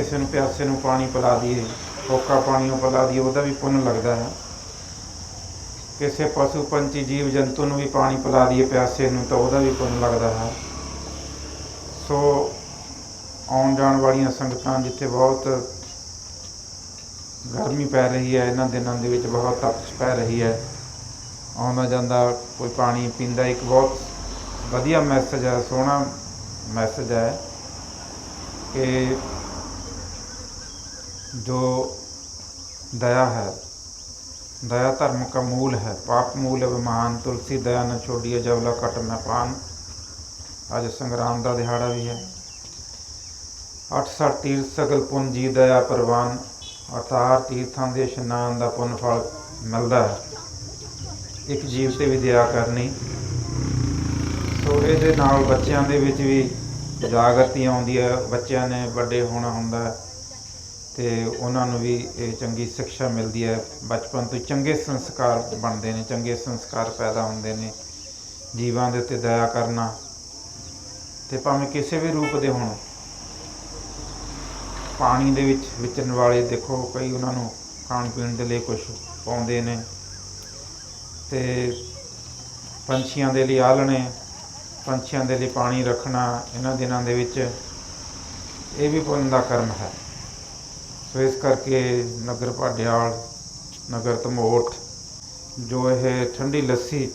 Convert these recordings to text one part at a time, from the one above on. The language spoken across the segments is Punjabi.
ਕਿਸੇ ਨੂੰ ਪਿਆਸੇ ਨੂੰ ਪਾਣੀ ਪਿਲਾ ਦਈਏ ਹੋਕਾ ਪਾਣੀ ਉਹ ਪਿਲਾ ਦਈਏ, ਉਹਦਾ ਵੀ ਪੁੰਨ ਲੱਗਦਾ ਹੈ। ਕਿਸੇ ਪਸ਼ੂ ਪੰਛੀ, ਜੀਵ ਜੰਤੂ ਨੂੰ ਵੀ ਪਾਣੀ ਪਿਲਾ ਦਈਏ ਪਿਆਸੇ ਨੂੰ, ਤਾਂ ਉਹਦਾ ਵੀ ਪੁੰਨ ਲੱਗਦਾ ਹੈ। ਸੋ ਆਉਣ ਜਾਣ ਵਾਲੀਆਂ ਸੰਗਤਾਂ, ਜਿੱਥੇ ਬਹੁਤ ਗਰਮੀ ਪੈ ਰਹੀ ਹੈ, ਇਹਨਾਂ ਦਿਨਾਂ ਦੇ ਵਿੱਚ ਬਹੁਤ ਤਪਸ਼ ਪੈ ਰਹੀ ਹੈ। ਆਉਂਦਾ ਜਾਂਦਾ ਕੋਈ ਪਾਣੀ ਪੀਂਦਾ, ਇੱਕ ਬਹੁਤ ਵਧੀਆ ਮੈਸੇਜ ਹੈ, ਸੋਹਣਾ ਮੈਸੇਜ ਹੈ ਕਿ ਜੋ दया है दया धर्म का मूल है पाप मूल अभिमान तुलसी दया न छोड़िए जबला कट में पान ਅੱਜ ਸੰਗਰਾਮ ਦਾ ਦਿਹਾੜਾ ਵੀ ਹੈ 860 ਤੀਰਥ ਸਗਲ ਪੁੰਨ ਜੀ ਦਇਆ ਪ੍ਰਵਾਨ ਅਤਾਰ ਤੀਰਥਾਂ ਦੇ ਇਸ਼ਨਾਨ ਦਾ ਪੁੰਨ ਫਲ ਮਿਲਦਾ ਹੈ ਇੱਕ ਜੀਵ ਤੇ ਵੀ ਦਇਆ ਕਰਨੀ ਸੋ ਇਹਦੇ ਨਾਲ ਬੱਚਿਆਂ ਦੇ ਵਿੱਚ ਵੀ ਜਾਗਰਤੀ ਆਉਂਦੀ ਹੈ ਬੱਚਿਆਂ ਨੇ ਵੱਡੇ ਹੋਣਾ ਹੁੰਦਾ ਹੈ ਤੇ ਉਹਨਾਂ ਨੂੰ ਵੀ ਇਹ ਚੰਗੀ ਸਿੱਖਿਆ ਮਿਲਦੀ ਹੈ। ਬਚਪਨ ਤੋਂ ਚੰਗੇ ਸੰਸਕਾਰ ਬਣਦੇ ਨੇ, ਚੰਗੇ ਸੰਸਕਾਰ ਪੈਦਾ ਹੁੰਦੇ ਨੇ। ਜੀਵਾਂ ਦੇ ਉੱਤੇ ਦਇਆ ਕਰਨਾ ਤੇ ਭਾਵੇਂ ਕਿਸੇ ਵੀ ਰੂਪ ਦੇ ਹੋਣ, ਪਾਣੀ ਦੇ ਵਿੱਚ ਵਿਚਰਨ ਵਾਲੇ ਦੇਖੋ, ਕਈ ਉਹਨਾਂ ਨੂੰ ਖਾਣ ਪੀਣ ਦੇ ਲਈ ਕੁਝ ਪਾਉਂਦੇ ਨੇ ਤੇ ਪੰਛੀਆਂ ਦੇ ਲਈ ਆਲਣੇ ਪੰਛੀਆਂ ਦੇ ਲਈ ਪਾਣੀ ਰੱਖਣਾ, ਇਹਨਾਂ ਦਿਨਾਂ ਦੇ ਵਿੱਚ ਇਹ ਵੀ ਪੁੰਨ ਦਾ ਕਰਮ ਹੈ। ਸੋ ਇਸ ਕਰਕੇ ਨਗਰ ਭਾਡਿਆਲ, ਨਗਰ ਧਮੋਟ ਜੋ ਇਹ ਠੰਡੀ ਲੱਸੀ,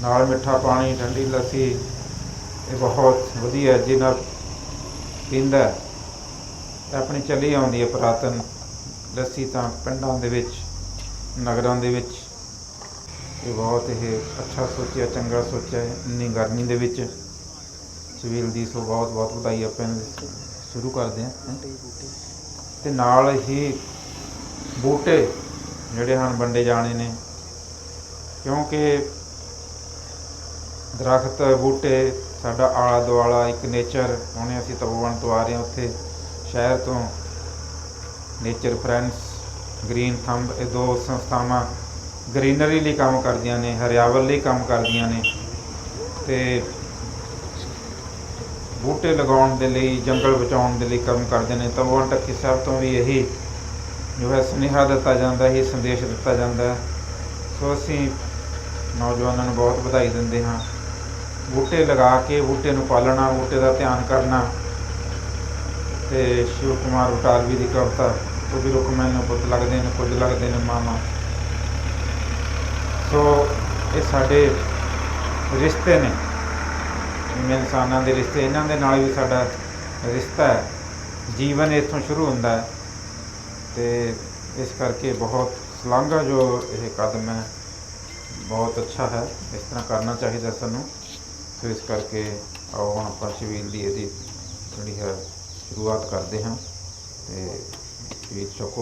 ਨਾਲ ਮਿੱਠਾ ਪਾਣੀ, ਠੰਡੀ ਲੱਸੀ, ਇਹ ਬਹੁਤ ਵਧੀਆ ਜਿਹਨਾਂ ਪੀਂਦਾ ਆਪਣੀ ਚੱਲੀ ਆਉਂਦੀ ਹੈ ਪੁਰਾਤਨ ਲੱਸੀ ਤਾਂ ਪਿੰਡਾਂ ਦੇ ਵਿੱਚ, ਨਗਰਾਂ ਦੇ ਵਿੱਚ। ਇਹ ਬਹੁਤ ਇਹ ਅੱਛਾ ਸੋਚਿਆ, ਚੰਗਾ ਸੋਚਿਆ, ਇੰਨੀ ਗਰਮੀ ਦੇ ਵਿੱਚ। ਸਵੇਲ ਦੀ ਸੋ ਬਹੁਤ ਬਹੁਤ ਵਧਾਈ ਆਪਾਂ ਸ਼ੁਰੂ ਕਰਦੇ ਹਾਂ। ਤੇ ਨਾਲ ਹੀ ਬੂਟੇ ਜਿਹੜੇ ਹਨ ਵੰਡੇ ਜਾਣੇ ਨੇ। ਕਿਉਂਕਿ ਦਰਖਤ, ਬੂਟੇ, ਸਾਡਾ ਆਲਾ ਦੁਆਲਾ ਇੱਕ ਨੇਚਰ ਹੁਣੇ ਅਸੀਂ ਤਪੋਵਨ ਤੋਂ ਆ ਰਹੇ ਹਾਂ ਉੱਥੇ, ਸ਼ਹਿਰ ਤੋਂ। ਨੇਚਰ ਫਰੈਂਡਸ ਗ੍ਰੀਨ ਥੰਬ ਇਹ ਦੋ ਸੰਸਥਾਵਾਂ ਗ੍ਰੀਨਰੀ ਲਈ ਕੰਮ ਕਰਦੀਆਂ ਨੇ, ਹਰਿਆਵਲ ਲਈ ਕੰਮ ਕਰਦੀਆਂ ਨੇ। ਤੇ ਬੂਟੇ ਲਗਾਉਣ ਦੇ ਲਈ, ਜੰਗਲ ਬਚਾਉਣ ਦੇ ਲਈ ਕੰਮ ਕਰਦੇ ਨੇ, ਤਾਂ ਉਹ ਟੱਕੀ ਸਾਹਿਬ ਤੋਂ ਵੀ ਇਹੀ ਜੋ ਹੈ ਸੁਨੇਹਾ ਦਿੱਤਾ ਜਾਂਦਾ ਹੈ ਇਹ ਸੰਦੇਸ਼ ਦਿੱਤਾ ਜਾਂਦਾ ਸੋ ਅਸੀਂ ਨੌਜਵਾਨਾਂ ਨੂੰ ਬਹੁਤ ਵਧਾਈ ਦਿੰਦੇ ਹਾਂ। ਬੂਟੇ ਲਗਾ ਕੇ ਬੂਟੇ ਨੂੰ ਪਾਲਣਾ, ਬੂਟੇ ਦਾ ਧਿਆਨ ਕਰਨਾ ਤੇ ਸ਼ਿਵ ਕੁਮਾਰ ਬਟਾਲਵੀ ਦੀ ਕਵਿਤਾ ਉਹ ਵੀ ਰੁੱਖ ਮੈਨੂੰ ਪੁੱਤ ਲੱਗਦੇ ਨੇ, ਕੁਝ ਲੱਗਦੇ ਨੇ ਮਾਮਾ ਸੋ ਇਹ ਸਾਡੇ ਰਿਸ਼ਤੇ ਨੇ। ਜਿਵੇਂ ਇਨਸਾਨਾਂ ਦੇ ਰਿਸ਼ਤੇ, ਇਹਨਾਂ ਦੇ ਨਾਲ ਵੀ ਸਾਡਾ ਰਿਸ਼ਤਾ ਹੈ। ਜੀਵਨ ਇੱਥੋਂ ਸ਼ੁਰੂ ਹੁੰਦਾ ਹੈ। ਤੇ ਇਸ ਕਰਕੇ ਬਹੁਤ ਸ਼ਲਾਘਾ ਜੋ ਇਹ ਕਦਮ ਹੈ, ਬਹੁਤ ਅੱਛਾ ਹੈ। ਇਸ ਤਰ੍ਹਾਂ ਕਰਨਾ ਚਾਹੀਦਾ ਸਾਨੂੰ। ਸੋ ਇਸ ਕਰਕੇ ਆਓ ਹੁਣ ਆਪਾਂ ਸ਼ਬੀਲ ਦੀ ਇਹਦੀ ਜਿਹੜੀ ਹੈ ਸ਼ੁਰੂਆਤ ਕਰਦੇ ਹਾਂ। ਤੇ ਸ਼ਬੀਲ ਚੁੱਕੋ।